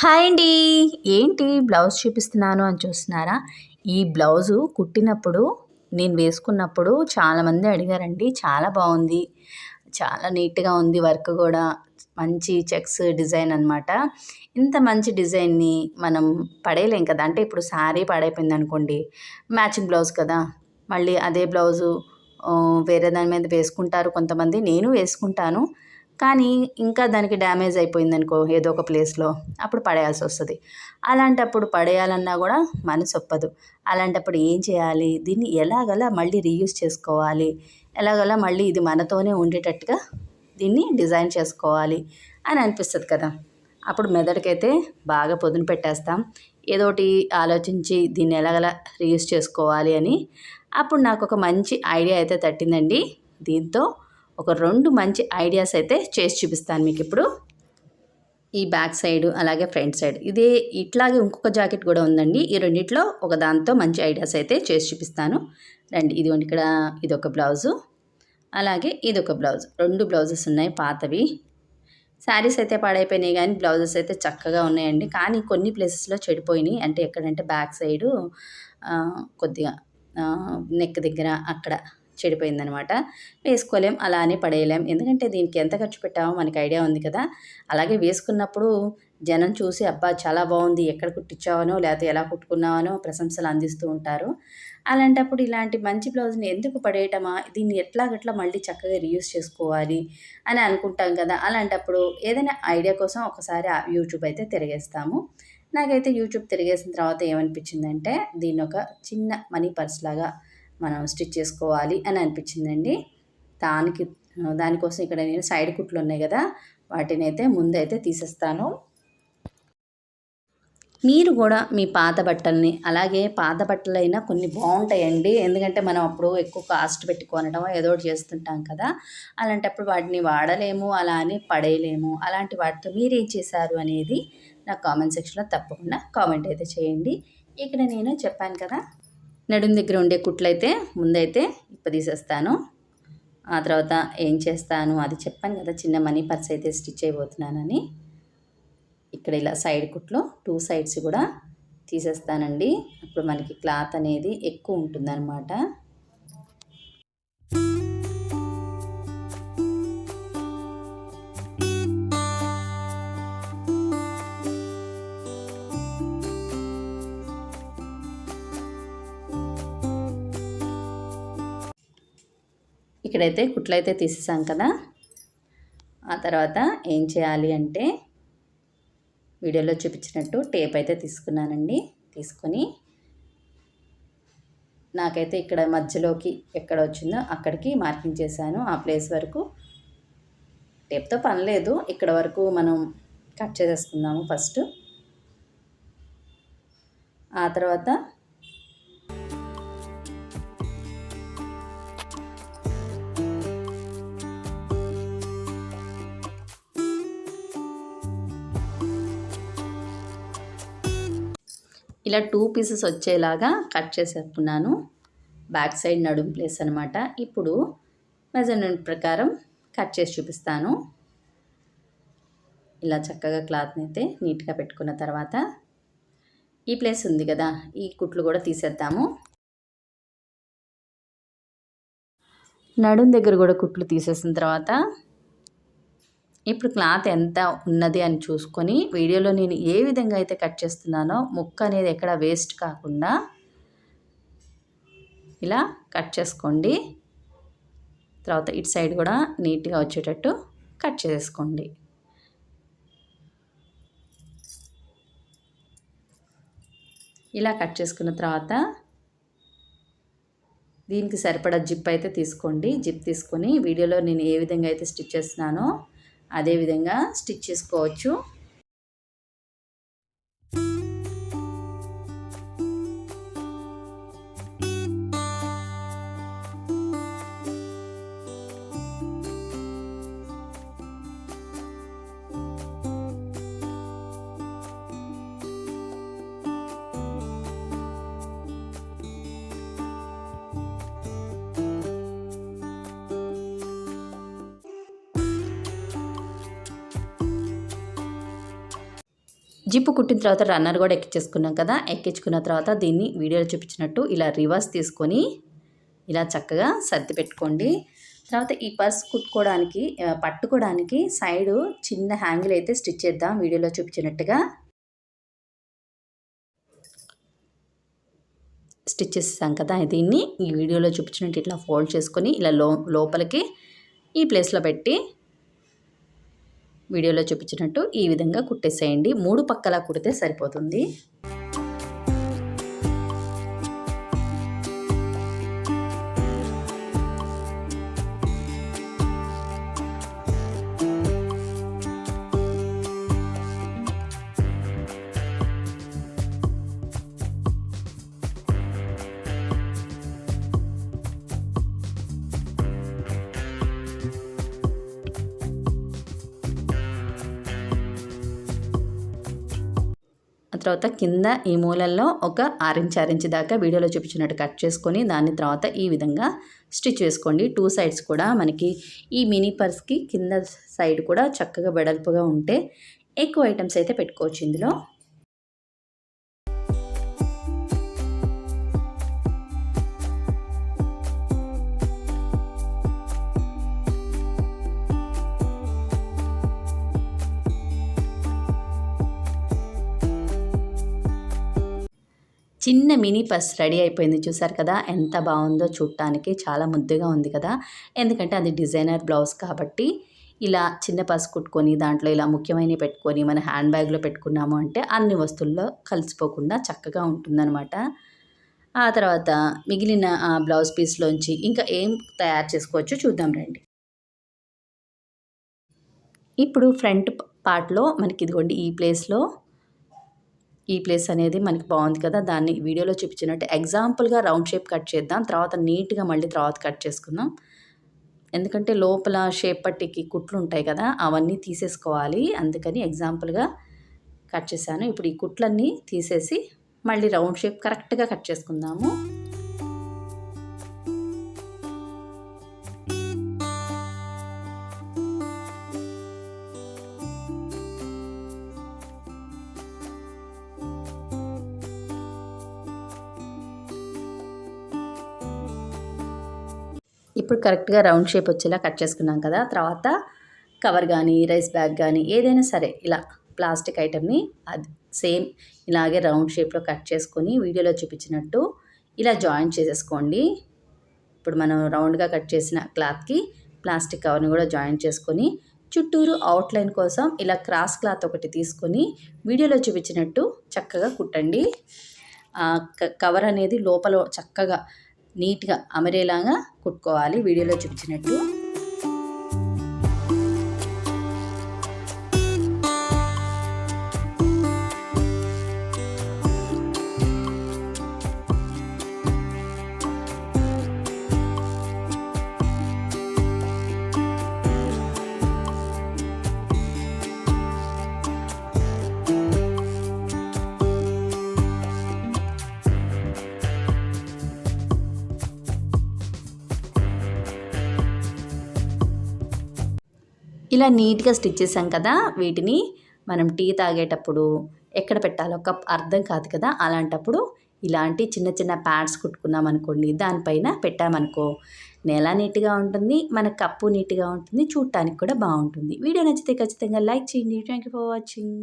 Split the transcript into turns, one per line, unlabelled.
Hi అండి. ఏంటి blouse చూపిస్తున్నాను అని చూస్తున్నారా? ఈ బ్లౌజు కుట్టినప్పుడు నేను వేసుకున్నప్పుడు చాలామంది అడిగారండి. చాలా బాగుంది. చాలా నీట్గా ఉంది వర్క్ కూడా. మంచి చెక్స్ డిజైన్ అనమాట ఇంత మంచి డిజైన్ని మనం పడేయలేం కదా. అంటే ఇప్పుడు శారీ పడైపోయింది అనుకోండి. మ్యాచింగ్ బ్లౌజ్ కదా. మళ్ళీ అదే బ్లౌజు వేరే దాని మీద వేసుకుంటారు కొంతమంది. నేను వేసుకుంటాను. కానీ ఇంకా దానికి డ్యామేజ్ అయిపోయింది అనుకో ఏదో ఒక ప్లేస్లో అప్పుడు పడేయాల్సి వస్తుంది. అలాంటప్పుడు పడేయాలన్నా కూడా మనసు ఒప్పదు. అలాంటప్పుడు ఏం చేయాలి? దీన్ని ఎలాగలా మళ్ళీ రీయూస్ చేసుకోవాలి? ఎలాగలా మళ్ళీ ఇది మనతోనే ఉండేటట్టుగా దీన్ని డిజైన్ చేసుకోవాలి అని అనిపిస్తుంది కదా. అప్పుడు మెదడుకైతే బాగా పొదును పెట్టేస్తాం. ఏదోటి ఆలోచించి దీన్ని ఎలాగలా రీయూస్ చేసుకోవాలి అని. అప్పుడు నాకు ఒక మంచి ఐడియా అయితే తట్టిందండి. దీంతో ఒక రెండు మంచి ఐడియాస్ అయితే చేసి చూపిస్తాను మీకు ఇప్పుడు. ఈ బ్యాక్ సైడ్ అలాగే ఫ్రంట్ సైడ్ ఇదే ఇట్లాగే ఇంకొక జాకెట్ కూడా ఉందండి. ఈ రెండిట్లో ఒక దాంతో మంచి ఐడియాస్ అయితే చేసి చూపిస్తాను. రండి ఇదిగోండి ఇక్కడ ఇదొక బ్లౌజు. అలాగే ఇదొక బ్లౌజ్. రెండు బ్లౌజెస్ ఉన్నాయి పాతవి. శారీస్ అయితే పాడైపోయినాయి కానీ బ్లౌజెస్ అయితే చక్కగా ఉన్నాయండి. కానీ కొన్ని ప్లేసెస్లో చెడిపోయినాయి. అంటే ఎక్కడంటే బ్యాక్ సైడు కొద్దిగా నెక్ దగ్గర అక్కడ చెడిపోయిందనమాట. వేసుకోలేం అలానే పడేయలేం. ఎందుకంటే దీనికి ఎంత ఖర్చు పెట్టామో మనకి ఐడియా ఉంది కదా. అలాగే వేసుకున్నప్పుడు జనం చూసి అబ్బా చాలా బాగుంది ఎక్కడ కుట్టించావనో లేకపోతే ఎలా కుట్టుకున్నావనో ప్రశంసలు అందిస్తూ ఉంటారు. అలాంటప్పుడు ఇలాంటి మంచి బ్లౌజ్ని ఎందుకు పడేయటమా? దీన్ని ఎట్లాగట్లా మళ్ళీ చక్కగా రీయూస్ చేసుకోవాలి అని అనుకుంటాం కదా. అలాంటప్పుడు ఏదైనా ఐడియా కోసం ఒకసారి ఆ యూట్యూబ్ అయితే తిరిగేస్తాము. నాకైతే యూట్యూబ్ తిరిగేసిన తర్వాత ఏమనిపించిందంటే దీన్ని ఒక చిన్న మనీ పర్స్ లాగా మనం స్టిచ్ చేసుకోవాలి అని అనిపించిందండి. దానికి దానికోసం ఇక్కడ నేను సైడ్ కుట్లు ఉన్నాయి కదా వాటిని అయితే ముందైతే తీసేస్తాను. మీరు కూడా మీ పాత బట్టల్ని అలాగే పాత బట్టలైనా కొన్ని బాగుంటాయండి. ఎందుకంటే మనం అప్పుడు ఎక్కువ కాస్ట్ పెట్టి కొనడం ఏదో ఒకటి చేస్తుంటాం కదా. అలాంటప్పుడు వాటిని వాడలేము అలా అని పడేయలేము. అలాంటి వాటితో మీరు ఏం చేశారు అనేది నా కామెంట్ సెక్షన్లో తప్పకుండా కామెంట్ అయితే చేయండి. ఇక్కడ నేను చెప్పాను కదా నడుం దగ్గర ఉండే కుట్లయితే ముందైతే ఇప్పదీసేస్తాను. ఆ తర్వాత ఏం చేస్తాను అది చెప్పాను కదా చిన్న మనీ పర్స్ అయితే స్టిచ్ అయిపోతున్నానని. ఇక్కడ ఇలా సైడ్ కుట్లు టూ సైడ్స్ కూడా తీసేస్తానండి. అప్పుడు మనకి క్లాత్ అనేది ఎక్కువ ఉంటుందన్నమాట. ఇక్కడైతే కుట్లయితే తీసేసాం కదా. ఆ తర్వాత ఏం చేయాలి అంటే వీడియోలో చూపించినట్టు టేప్ అయితే తీసుకున్నానండి. తీసుకొని నాకైతే ఇక్కడ మధ్యలోకి ఎక్కడ వచ్చిందో అక్కడికి మార్కింగ్ చేశాను. ఆ ప్లేస్ వరకు టేప్తో పని లేదు. ఇక్కడ వరకు మనం కట్ చేసేసుకుందాము ఫస్ట్. ఆ తర్వాత ఇలా టూ పీసెస్ వచ్చేలాగా కట్ చేసేసుకున్నాను. బ్యాక్ సైడ్ నడుము ప్లేస్ అనమాట ఇప్పుడు మెజర్మెంట్ ప్రకారం కట్ చేసి చూపిస్తాను. ఇలా చక్కగా క్లాత్ని అయితే నీట్గా పెట్టుకున్న తర్వాత ఈ ప్లేస్ ఉంది కదా ఈ కుట్లు కూడా తీసేద్దాము. నడుం దగ్గర కూడా కుట్లు తీసేసిన తర్వాత ఇప్పుడు క్లాత్ ఎంత ఉన్నది అని చూసుకొని వీడియోలో నేను ఏ విధంగా అయితే కట్ చేస్తున్నానో ముక్క అనేది ఎక్కడ వేస్ట్ కాకుండా ఇలా కట్ చేసుకోండి. తర్వాత ఇటు సైడ్ కూడా నీట్గా వచ్చేటట్టు కట్ చేసుకోండి. ఇలా కట్ చేసుకున్న తర్వాత దీనికి సరిపడా జిప్ అయితే తీసుకోండి. జిప్ తీసుకొని వీడియోలో నేను ఏ విధంగా అయితే స్టిచ్ చేస్తున్నానో అదే విధంగా స్టిచ్ చేసుకోవచ్చు. జిప్పు కుట్టిన తర్వాత రన్నర్ కూడా ఎక్కించేసుకున్నాం కదా ఎక్కించుకున్న తర్వాత దీన్ని వీడియోలో చూపించినట్టు ఇలా రివర్స్ తీసుకొని ఇలా చక్కగా సర్ది పెట్టుకోండి. తర్వాత ఈ పర్స్ కుట్టుకోవడానికి పట్టుకోవడానికి సైడు చిన్న హ్యాంగిల్ అయితే స్టిచ్ చేద్దాం వీడియోలో చూపించినట్టుగా. స్టిచ్ చేస్తాం కదా దీన్ని. ఈ వీడియోలో చూపించినట్టు ఇట్లా ఫోల్డ్ చేసుకొని ఇలా లో లోపలికి ఈ ప్లేస్లో పెట్టి వీడియోలో చూపించినట్టు ఈ విధంగా కుట్టేసేయండి. మూడు పక్కలా కుడితే సరిపోతుంది. తర్వాత కింద ఈ మూలల్లో ఒక ఆరెంజ్ ఆరెంజ్ దాకా వీడియోలో చూపించినట్టు కట్ చేసుకొని దాని తర్వాత ఈ విధంగా స్టిచ్ వేసుకోండి టూ సైడ్స్ కూడా మనకి ఈ మినీ పర్స్కి కింద సైడ్ కూడా చక్కగా వెడల్పుగా ఉంటే ఎక్కువ ఐటమ్స్ అయితే పెట్టుకోవచ్చు ఇందులో. చిన్న మినీ పర్స్ రెడీ అయిపోయింది. చూసారు కదా? ఎంత బాగుందో చూడటానికి చాలా ముద్దుగా ఉంది కదా? ఎందుకంటే అది డిజైనర్ బ్లౌజ్ కాబట్టి ఇలా చిన్న పర్స్ కుట్టుకొని దాంట్లో ఇలా ముఖ్యమైనవి పెట్టుకొని మన హ్యాండ్ బ్యాగ్లో పెట్టుకున్నాము అంటే అన్ని వస్తువుల్లో కలిసిపోకుండా చక్కగా ఉంటుందన్నమాట. ఆ తర్వాత మిగిలిన బ్లౌజ్ పీస్లోంచి ఇంకా ఏం తయారు చేసుకోవచ్చో చూద్దాం రండి. ఇప్పుడు ఫ్రంట్ పార్ట్లో మనకి ఇదిగోండి ఈ ప్లేస్లో ఈ ప్లేస్ అనేది మనకి బాగుంది కదా దాన్ని వీడియోలో చూపించినట్టు. ఎగ్జాంపుల్గా రౌండ్ షేప్ కట్ చేద్దాం తర్వాత నీట్గా మళ్ళీ తర్వాత కట్ చేసుకుందాం. ఎందుకంటే లోపల షేప్ పట్టికి కుట్లు ఉంటాయి కదా అవన్నీ తీసేసుకోవాలి. అందుకని ఎగ్జాంపుల్గా కట్ చేశాను. ఇప్పుడు ఈ కుట్లన్నీ తీసేసి మళ్ళీ రౌండ్ షేప్ కరెక్ట్గా కట్ చేసుకుందాము. ఇప్పుడు కరెక్ట్గా రౌండ్ షేప్ వచ్చేలా కట్ చేసుకున్నాం కదా తర్వాత కవర్ కానీ రైస్ బ్యాగ్ కానీ ఏదైనా సరే ఇలా ప్లాస్టిక్ ఐటెంని అది సేమ్ ఇలాగే రౌండ్ షేప్లో కట్ చేసుకొని వీడియోలో చూపించినట్టు ఇలా జాయిన్ చేసేసుకోండి. ఇప్పుడు మనం రౌండ్గా కట్ చేసిన క్లాత్కి ప్లాస్టిక్ కవర్ని కూడా జాయిన్ చేసుకొని చుట్టూరు అవుట్లైన్ కోసం ఇలా క్రాస్ క్లాత్ ఒకటి తీసుకొని వీడియోలో చూపించినట్టు చక్కగా కుట్టండి. కవర్ అనేది లోపల చక్కగా నీట్గా అమరేలాగా కుట్టుకోవాలి. వీడియోలో చూపించినట్టు ఇలా నీట్గా స్టిచ్ చేసాం కదా వీటిని. మనం టీ తాగేటప్పుడు ఎక్కడ పెట్టాలో కప్ అర్థం కాదు కదా. అలాంటప్పుడు ఇలాంటి చిన్న చిన్న ప్యాడ్స్ కుట్టుకున్నాం అనుకోండి దానిపైన పెట్టామనుకో నెల నీట్గా ఉంటుంది మన కప్పు నీట్గా ఉంటుంది చూడటానికి కూడా బాగుంటుంది. వీడియో నచ్చితే ఖచ్చితంగా లైక్ చేయండి. Thank you for watching.